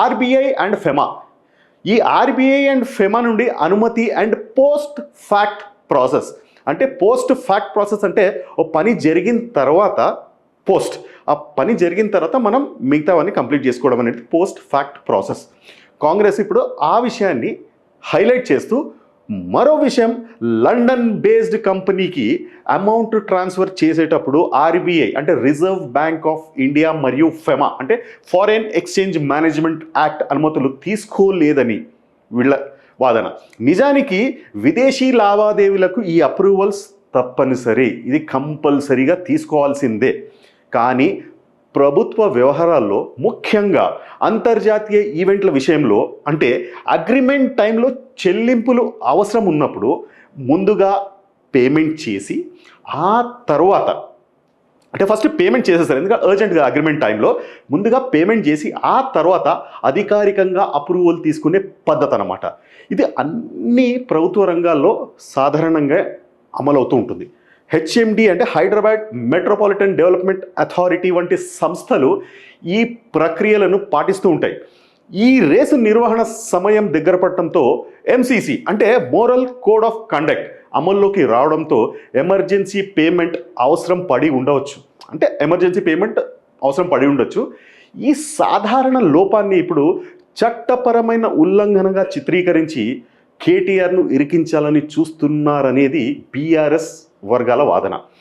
RBI and FEMA. ఈ RBI and FEMA నుండి అనుమతి అండ్ పోస్ట్ ఫ్యాక్ట్ ప్రాసెస్. అంటే పోస్ట్ ఫ్యాక్ట్ ప్రాసెస్ అంటే ఓ పని జరిగిన తర్వాత పోస్ట్. ఆ పని జరిగిన తర్వాత మనం మిగతావన్నీ కంప్లీట్ చేసుకోవడం అనేది పోస్ట్ ఫ్యాక్ట్ ప్రాసెస్. కాంగ్రెస్ ఇప్పుడు ఆ విషయాన్ని హైలైట్ చేస్తూ మరో విషయం లండన్ బేస్డ్ కంపెనీకి అమౌంట్ ట్రాన్స్ఫర్ చేసేటప్పుడు ఆర్బీఐ అంటే రిజర్వ్ బ్యాంక్ ఆఫ్ ఇండియా మరియు ఫెమా అంటే ఫారెన్ ఎక్స్చేంజ్ మేనేజ్మెంట్ యాక్ట్ అనుమతులు తీసుకోలేదని వీళ్ళ వాదన. నిజానికి విదేశీ లావాదేవీలకు ఈ అప్రూవల్స్ తప్పనిసరి. ఇది కంపల్సరీగా తీసుకోవాల్సిందే. కానీ ప్రభుత్వ వ్యవహారాల్లో ముఖ్యంగా అంతర్జాతీయ ఈవెంట్ల విషయంలో అంటే అగ్రిమెంట్ టైంలో చెల్లింపులు అవసరం ఉన్నప్పుడు ముందుగా పేమెంట్ చేసి ఆ తర్వాత అంటే ఫస్ట్ పేమెంట్ చేసేస్తారు. ఎందుకంటే అర్జెంట్గా అగ్రిమెంట్ టైంలో ముందుగా పేమెంట్ చేసి ఆ తర్వాత అధికారికంగా అప్రూవల్ తీసుకునే పద్ధతి అనమాట ఇది అన్ని ప్రభుత్వ రంగాల్లో సాధారణంగా అమలవుతూ ఉంటుంది. హెచ్ఎండి అంటే హైదరాబాద్ మెట్రోపాలిటన్ డెవలప్మెంట్ అథారిటీ వంటి సంస్థలు ఈ ప్రక్రియలను పాటిస్తూ ఉంటాయి. ఈ రేసు నిర్వహణ సమయం దగ్గర పడటంతో ఎంసీసీ అంటే మోరల్ కోడ్ ఆఫ్ కండక్ట్ అమల్లోకి రావడంతో ఎమర్జెన్సీ పేమెంట్ అవసరం పడి ఉండవచ్చు. అంటే ఎమర్జెన్సీ పేమెంట్ అవసరం పడి ఉండొచ్చు. ఈ సాధారణ లోపాన్ని ఇప్పుడు చట్టపరమైన ఉల్లంఘనగా చిత్రీకరించి కేటీఆర్ను ఇరికించాలని చూస్తున్నారనేది బీఆర్ఎస్ వర్గాల వాదన.